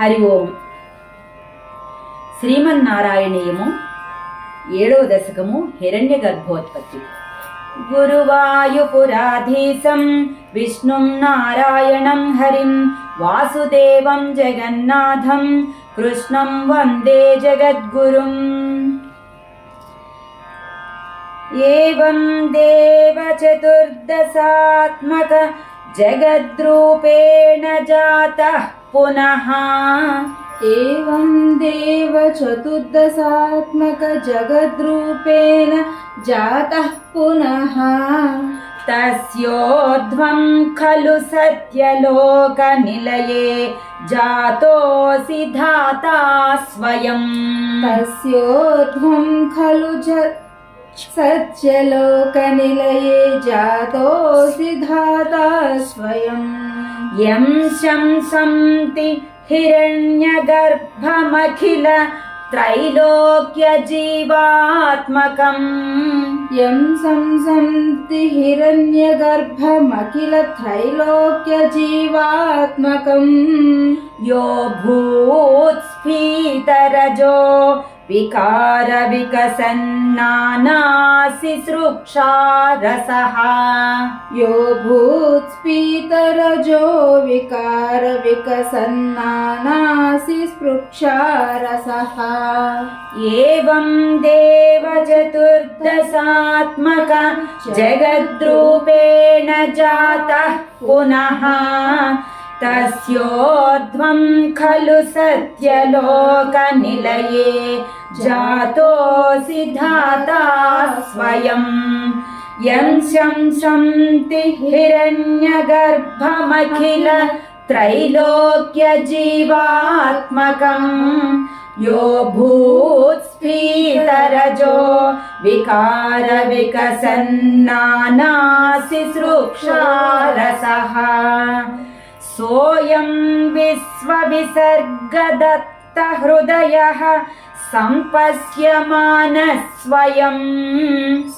హరి ఓం. శ్రీమన్నారాయణీయము ఏడవ దశకము హిరణ్య గర్భోత్పత్తి. గురువాయుపురాధీశం విష్ణుం నారాయణం హరిం వాసుదేవం జగన్నాథం కృష్ణం వందే జగద్గురుం. ఏం దేవచతుర్దశాత్మక జగద్రూపేణ జాతః పునః एवं देव चतुर्दशात्मक जगद्रूपेण जातः पुनः तस्योध्वं खलु सत्यलोकनिलये जातोऽसि धाता स्वयम् तस्योध्वं खलु ज सत्यलोकनिलये जातोऽसि धाता स्वयम् यं शंसन्ति हिरण्यगर्भमखिल त्रैलोक्यजीवात्मकम्। यं संसन्ति हिरण्यगर्भमखिलत्रैलोक्यजीवात्मकम् यो भूत्स्फीतरजो जो विकारविकसन्नासिक्षारसः यो भूत्स्पीतरजो तरजो विकारविकसन्नासि वृक्षारसः देवचतुर्दशात्मक जगद्रूपेण जातः पुनः तस्योध्वं खलु सत्यलोकनिलये जातोऽसि धाता स्वयम् यं शंसन्ति हिरण्यगर्भमखिल त्रैलोक्यजीवात्मकम् यो भूत्स्फीतरजो विकारविकसन्नानासि सृक्षारसः सोऽयं विश्वविसर्गदत्तहृदयः सम्पश्यमानः स्वयम्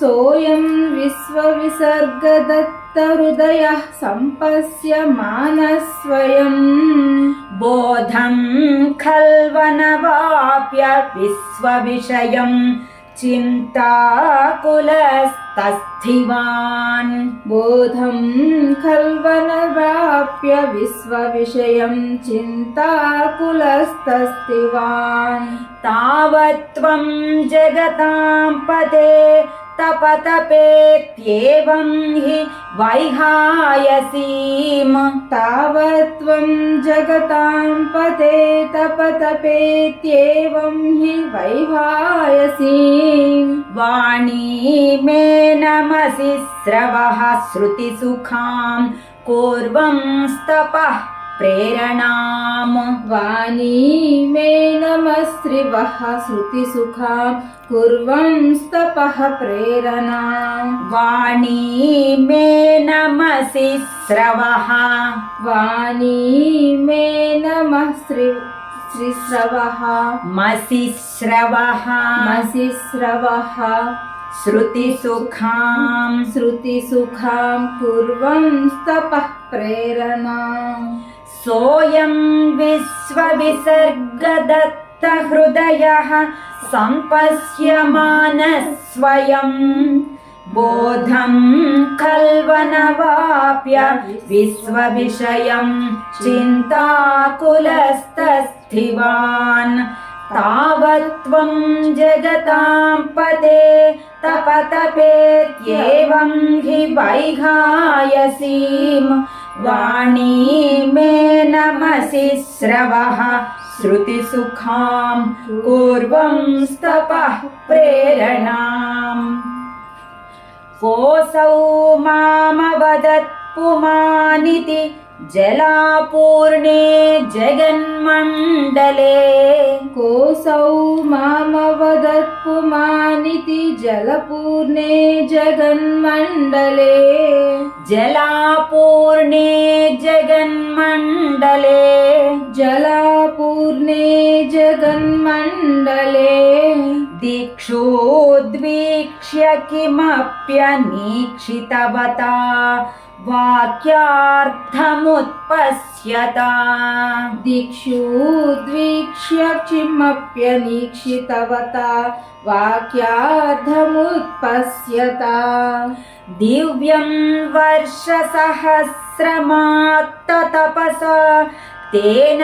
सोऽयं विश्वविसर्गदत्तहृदयः सम्पश्यमानः स्वयम् बोधं खल्वनवाप्य विश्वविषयं चिन्ताकुलस्तस्थिवान् बोधं खल्वनवाप्य विश्वविषयं चिन्ताकुलस्तस्तिवान् तावत्त्वं जगतां पदे तपतपेत्येवं हि वैहायसीम् तावत्त्वं जगतां पते तपतपेत्येवं हि वैवायसी वाणी मे नमसि स्रवः श्रुतिसुखां पूर्वं स्तपः प्रेरणाम् वाणी मे नमस्त्रिवः श्रुतिसुखां कुर्वंस्तपः प्रेरणाम् वाणी मे नमसि स्रवः वाणी मे नमः श्री श्रीस्रवः मसि स्रवः मसि स्रवः श्रुतिसुखां श्रुतिसुखां कुर्वंस्तपः प्रेरणाम् सोऽयं विश्वविसर्गदत्तहृदयः सम्पश्यमानः स्वयम् बोधं खल्वनवाप्य विश्वविषयं चिन्ताकुलस्तस्थिवान् तावत्त्वं जगतां पदे तपतपेत्येवं हि वैघायसीम् वाणी मे नमसि स्रवः श्रुतिसुखां पूर्वं स्तपः प्रेरणाम्। कोऽसौ मामवदत् पुमानिति जलापूर्णे जगन्मण्डले। कोऽसौ मामवदत्पुमानिति जलपूर्णे जगन्मण्डले जलापूर्णे जगन्मण्डले जलापूर्णे जगन्मण्डले दिक्षोद्वीक्ष्य किमप्यनीक्षितवता वाक्यार्थमुत्पश्यत। दिक्षु द्वीक्ष्य किमप्यनीक्षितवता वाक्यार्थमुत्पश्यता। दिव्यं वर्षसहस्रमात्ततपसा। तेन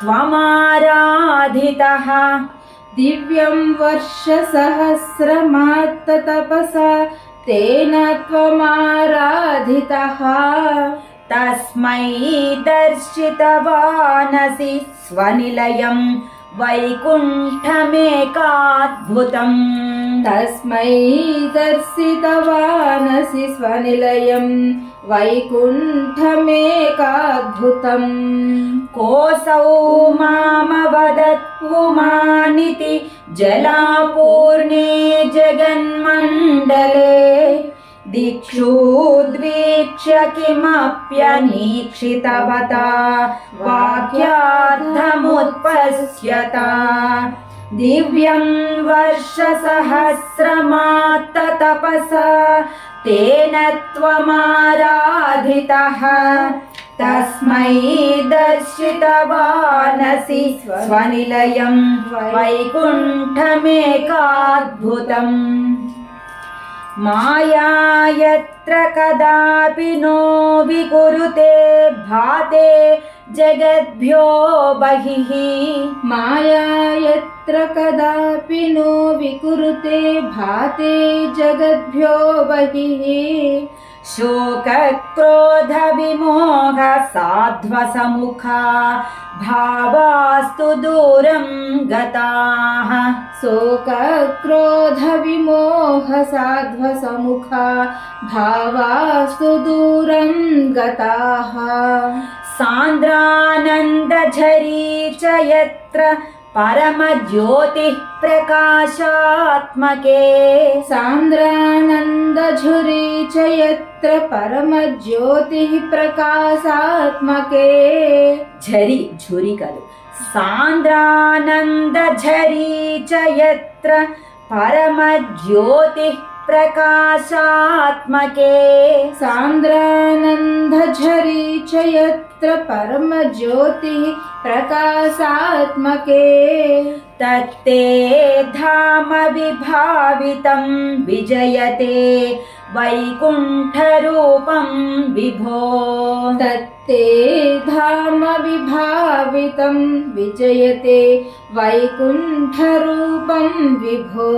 त्वमाराधितः। दिव्यं वर्षसहस्रमात्ततपसा तेन त्वमाराधितः तस्मै दर्शितवानसि स्वनिलयं वैकुण्ठमेकाद्भुतम् तस्मै दर्शितवानसि स्वनिलयं वैकुण्ठमेकाद्भुतम् कोऽसौ मामवदत् पुमानिति जलापूर्णे जगन्मण्डले दिक्षु द्वीक्ष्य किमप्यनीक्षितवता वाक्यार्थमुत्पश्यता दिव्यं वर्षसहस्रमात्ततपसा तेन त्वमाराधितः। तस्मै दर्शितवानसि स्वनिलयं। वैकुण्ठमेकाद्भुतम्। माया यत्र कदापि नो विकुरुते भाते जगद्भ्यो बहिः माया यत्र कदापि नो विकुरुते भाते जगद्भ्यो बहिः शोकक्रोधविमोह साध्वसमुखा भावास्तु दूरं गताः शोकक्रोधविमोहसाध्वसमुखा भावास्तु दूरं गताः सान्द्रानन्दझरी च यत्र परमज्योतिः प्रकाशात्मके सान्द्रानन्दझुरी च यत्र परमज्योतिः प्रकाशात्मके झरि झुरि खलु सान्द्रानन्दझरी च यत्र परमज्योतिः प्रकाशात्मके। सान्द्रानन्दझरी च यत्र परमज्योतिः प्रकाशात्मके। तत्ते धाम विभावितं विजयते। वैकुण्ठरूपं विभो। तत्ते धाम विभावितं विजयते वैकुण्ठरूपं विभो।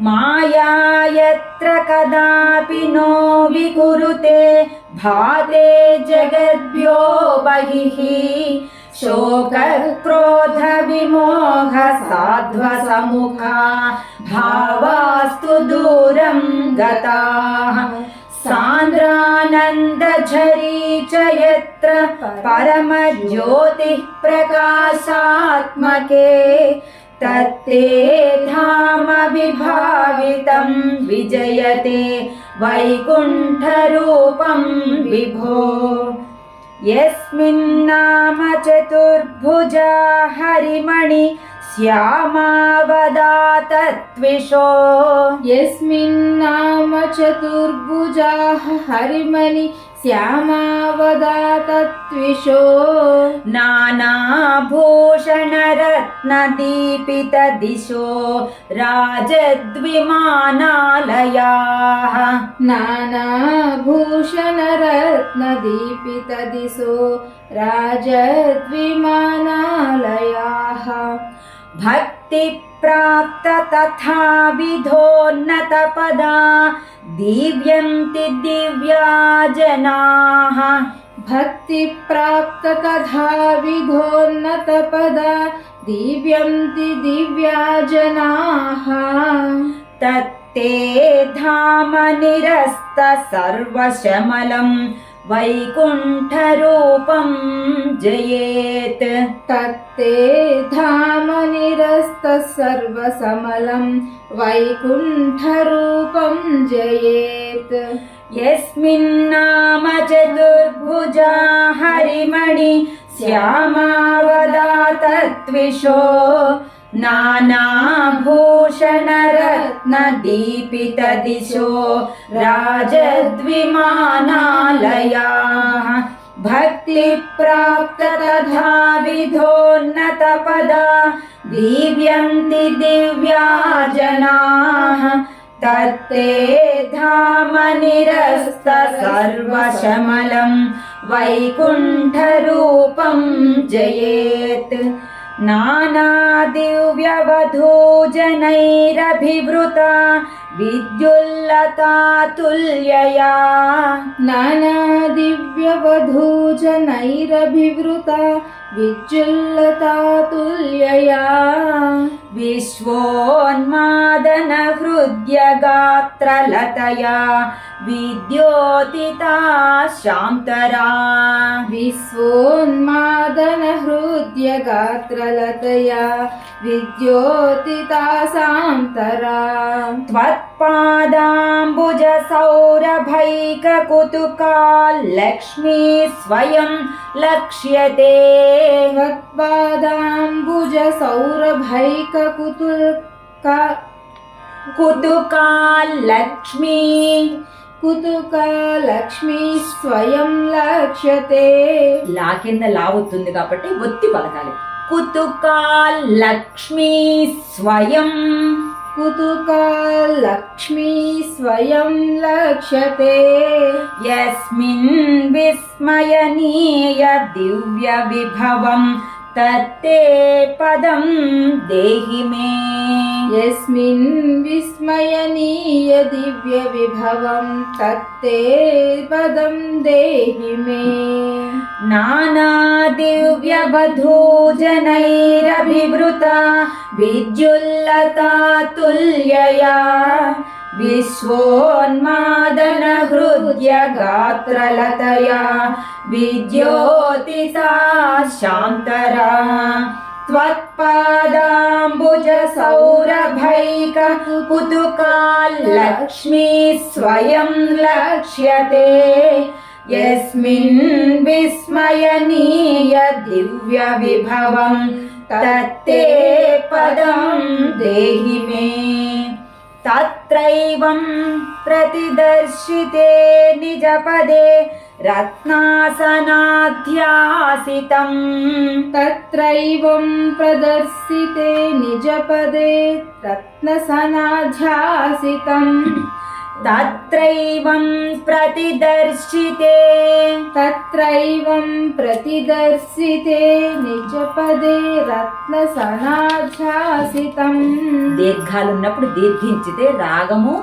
माया यत्र कदापि नो विकुरुते, भाते जगद्भ्यो बहिः। शोकक्रोधविमोह साध्वसमुखा भावास्तु दूरं गताः। सान्द्रानन्दझरी च यत्र परमज्योतिः प्रकाशात्मके तत्ते धाम विभावितं विजयते वैकुण्ठरूपं विभो यस्मिन्नाम चतुर्भुजा हरिमणि श्यामावदातत्विषो। यस्मिन्नाम चतुर्भुजाः हरिमणि श्यामावदातत्विषो नानाभूषणरत्नदीपितदिशो राजद्विमानालयाः नानाभूषणरत्नदीपितदिशो राजद्विमानालयाः भक्तिप्राप्त तथा विधोन्नतपदा दीव्यन्ति दिव्या जनाः भक्तिप्राप्त तथा विधोन्नतपदा दिव्यन्ति दिव्या जनाः तत्ते धाम निरस्त सर्वशमलं वैकुण्ठरूपं जयेत्। तत्ते धाम निरस्तः सर्वसमलं वैकुण्ठरूपं जयेत्। यस्मिन्नाम चतुर्भुजा हरिमणि श्यामावदातत्विषो नानाभूषणरत्नदीपितदिशो राजद्विमानालयाः भक्तिप्राप्त तथा विधोन्नतपदा दीव्यन्ति दिव्या जनाः तत्ते धाम निरस्त सर्वशमलं वैकुण्ठरूपं जयेत्। नानादिव्यवधूजनैरभिवृता विद्युल्लता तुल्यया। नानादिव्यवधूजनैरभिवृता विज्जुल्लता तुल्यया। विश्वोन्मादनहृद्यगात्रलतया विद्योतिता शान्तरा। विश्वोन्मादनहृद्यगात्रलतया विद्योतिता शान्तरा। त्वत्पादाम्बुजसौरभैककुतुका लक्ष्मी स्वयं लक्ष्यते। त्वत्पादाम्बुजसौरभैककुतुका कुतुका लक्ष्मी కుతుకా లక్ష్మి స్వయం లక్ష్యతే. లా కింద లావుతుంది కాబట్టి ఒత్తి పలకాలి. కుతుకా లక్ష్మి స్వయం. కుతుకా లక్ష్మి స్వయం లక్ష్యతే. యస్మిన్ విస్మయనీయ దివ్య విభవం తత్తే పదం దేహి మే యస్మిన్ విస్మయనీయ దివ్య విభవం తత్తే పదం దేహి మే నానా దివ్య వధూజనైరభివృతా విద్యుల్లతా తుల్యయా त्वत्पादाम्बुजसौरभैक कुतुकाल्लक्ष्मी स्वयं लक्ष्यते। यस्मिन् विस्मयनीय दिव्यविभवम् तत्ते पदं देहि मे। तत्रैवं प्रतिदर्शिते निजपदे रत्नासनाध्यासितम् తత్రైవం ప్రదర్శితే నిజపదే రత్నసనాధ్యాసితం तत्रैवं प्रतिदर्शिते తత్రైవం ప్రతిదర్శితే నిజపదే రత్నసనాధ్యాసితం దీర్ఘాలు ఉన్నప్పుడు దీర్ఘించితే రాగము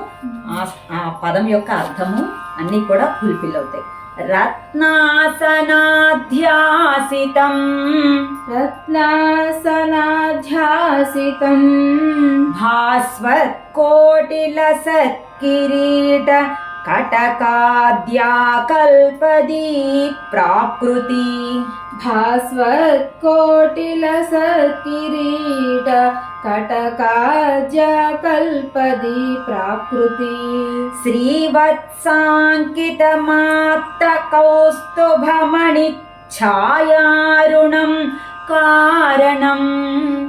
ఆ- ఆ పదం యొక్క అర్థము అన్నీ కూడా ఫుల్ఫిల్ అవుతాయి रत्नासनाध्यासितम्। रत्नासनाध्यासितम्। भास्वत्कोटिलसत्किरीट कटकाद्याकल्पदी प्राकृती భాస్వత్కోటిలసత్కిరీట కటకాజ్యకల్పది ప్రాకృతి శ్రీవత్సాంకితమాత్త కౌస్తుభమణి ఛాయారుణం కారణం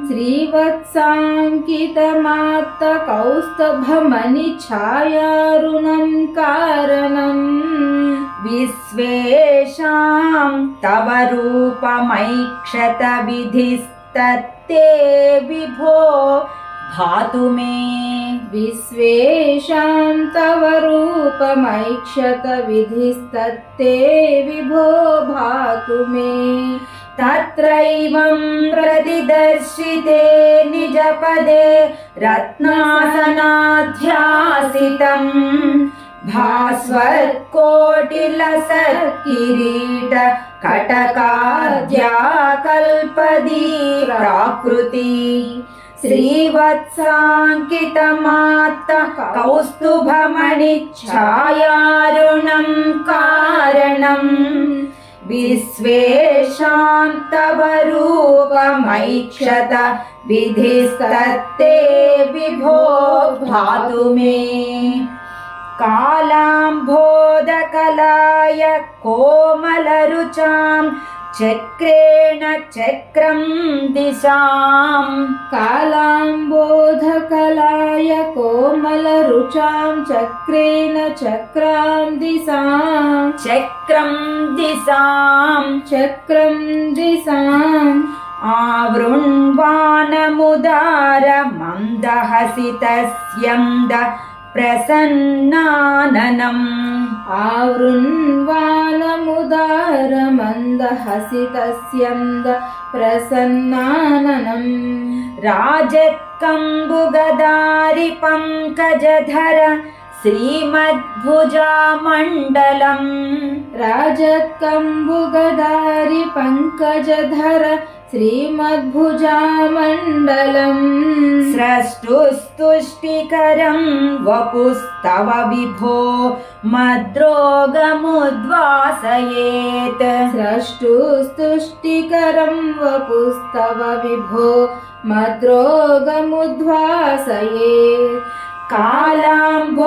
శ్రీవత్సాంకితమాత్త కౌస్తభమణి ఛాయారుణం కారణం. విశ్వేషాం తవ రూపమైక్షత విధిస్తత్తే విభో భాతు మే. విశ్వేషాం తవ రూపమైక్షత విధిస్తత్తే విభో భాతు మే తత్రైవం ప్రతిదర్శితే నిజపదే రత్నాసనాధ్యాసితం. భాస్వత్కోటిలసత్కిరీట కటకాద్యాకల్పదీ ప్రాకృతి विश्वेषां तव रूपमैक्षत विधिस्तत्ते विभो भातु मे। कालाम्भोदकलाय कोमलरुचाम् चक्रेण चक्रं दिशां कालाम्बोधकलाय कोमलरुचां चक्रेण चक्रां दिशां चक्रम् दिशां चक्रम् दिशाम् आवृण्वानमुदारमन्दहसितस्यन्द प्रसन्नाननम्। आवृण्वानमुदारमन्दहसितस्यन्द प्रसन्नाननम्। राजत्कम्बुगदारि पङ्कजधर श्रीमद्भुजामण्डलम्। राजत्कम्बुगदारि पङ्कजधर श्रीमद्भुजामण्डलम् स्रष्टुस्तुष्टिकरं वपुस्तव विभो मद्रोगमुद्वासयेत् स्रष्टुस्तुष्टिकरं वपुस्तव विभो मद्रोगमुद्वासये कालाम्बोधकलाय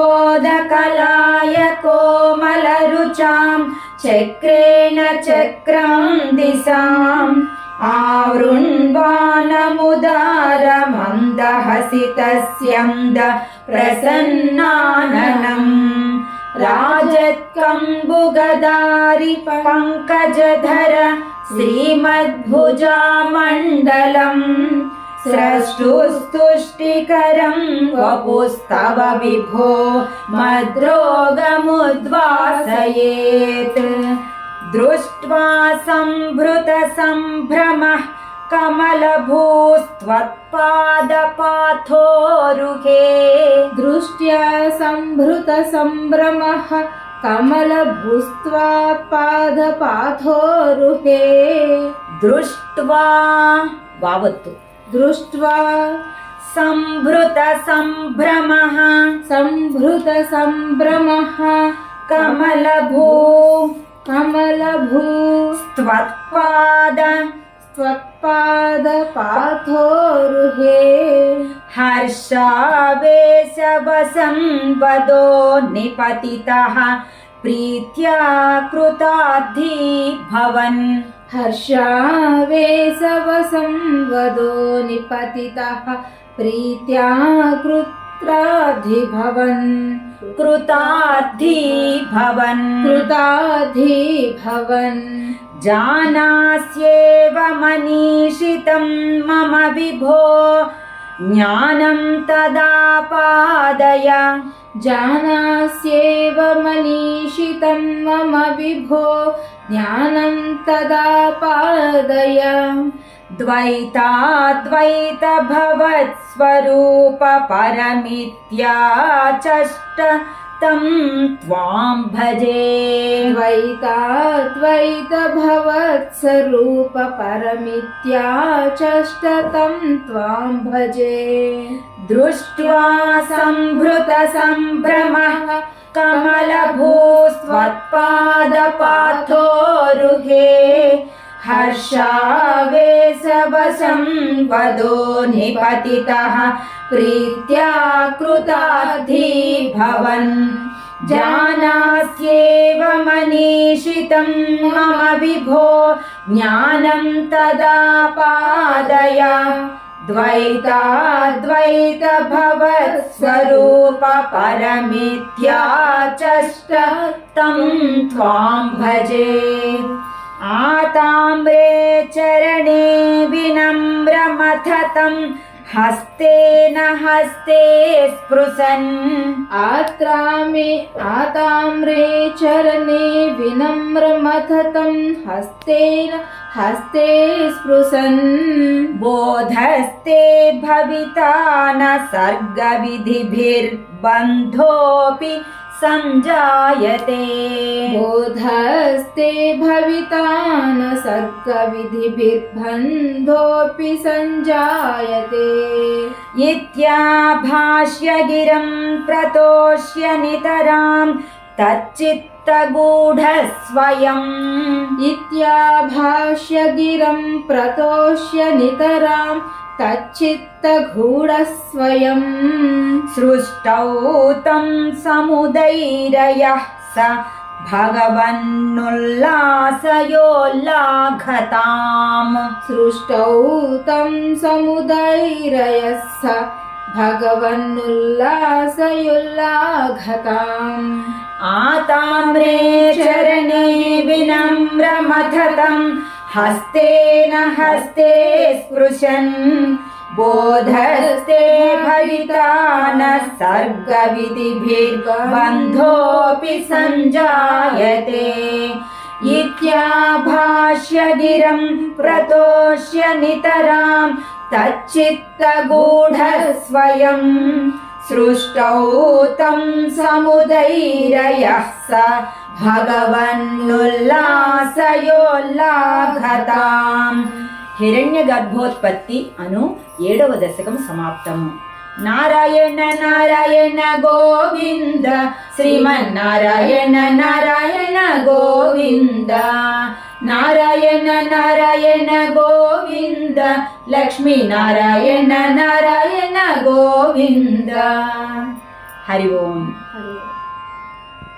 कोमलरुचां चक्रेण चक्रं दिशाम् आवृण्वानमुदारमन्दहसितस्यन्द प्रसन्नाननम् राजत्कम्बुगदारि पङ्कजधर श्रीमद्भुजामण्डलम् स्रष्टुस्तुष्टिकरं वपुस्तव विभो मद्रोगमुद्वासयेत् दृष्ट्वा सम्भृतसम्भ्रमः कमलभूस्त्वत्पादपाथोरुहे दृष्ट्या सम्भृतसम्भ्रमः कमलभूस्त्वा पादपाथोरुहे दृष्ट्वा वावत्तु दृष्ट्वा सम्भृतसम्भ्रमः सम्भृतसम्भ्रमः कमलभू कमलभू। त्वत्पाद त्वत्पादपाथोरुहे हर्षावेशवसंवदो निपतितः। प्रीत्या कृताद्धि भवन् हर्षावेशवसं वदो निपतितः प्रीत्या कृत्राधि भवन् कृतार्थी भवन् कृतार्थी भवन् जानास्येव मनीषितं मम विभो। ज्ञानं तदा पादय। जानास्येव मनीषितं मम विभो। ज्ञानं तदा पादय। भवत्स्वरूप परमित्याचष्ट तं त्वां भजे। द्वैताद्वैत भवत्सरूप परमित्याचष्टतं त्वां भजे। दृष्ट्वा सम्भृतसम्भ्रमः कमलभूस्त्वत्पादपाथोरुहे। हर्षावेशवशं वदो निपतितः प्रीत्या कृताद्धि भवन् जानास्येव मनीषितं मम विभो, ज्ञानं तदा पादय। द्वैताद्वैत भवत्स्वरूप परमित्याचष्ट तं त्वां भजे। आताम्रे चरणे विनम्रमथतं हस्तेन हस्ते स्पृशन्। आत्रामे आताम्रे चरणे विनम्रमथतं हस्तेन हस्ते स्पृशन्। बोधस्ते भविता न सर्गविधिभिर्बन्धोऽपि सञ्जायते बोधस्ते भविता न सर्गविधिभिर्बन्धोऽपि सञ्जायते। इत्याभाष्य गिरं प्रतोष्य नितरां तच्चित्तगूढस्वयम्। इत्याभाष्य गिरं प्रतोष्य नितरां तच्चित्तघूढस्वयम् सृष्टौ तं समुदैरयः स भगवन्नुल्लासयोल्लाघताम्। सृष्टौ तं समुदैरयः स भगवन्नुल्लासयोल्लाघताम्। आताम्रे चरणे विनम्रमथतम् हस्तेन हस्ते स्पृशन् बोधस्ते भविता न सर्गविधिभिर्बन्धोऽपि सञ्जायते इत्याभाष्य गिरं प्रतोष्य नितरां तच्चित्तगूढस्वयम् सृष्टौ तं समुदैरयः स భగవన్నుల్లాసయోల్లాఘతాం. హిరణ్య గర్భోత్పత్తి అను ఏడవ దశకం సమాప్తము నారాయణ నారాయణ గోవింద. శ్రీమన్నారాయణ నారాయణ గోవింద. నారాయణ నారాయణ గోవింద. లక్ష్మీ నారాయణ నారాయణ గోవింద హరి ఓం.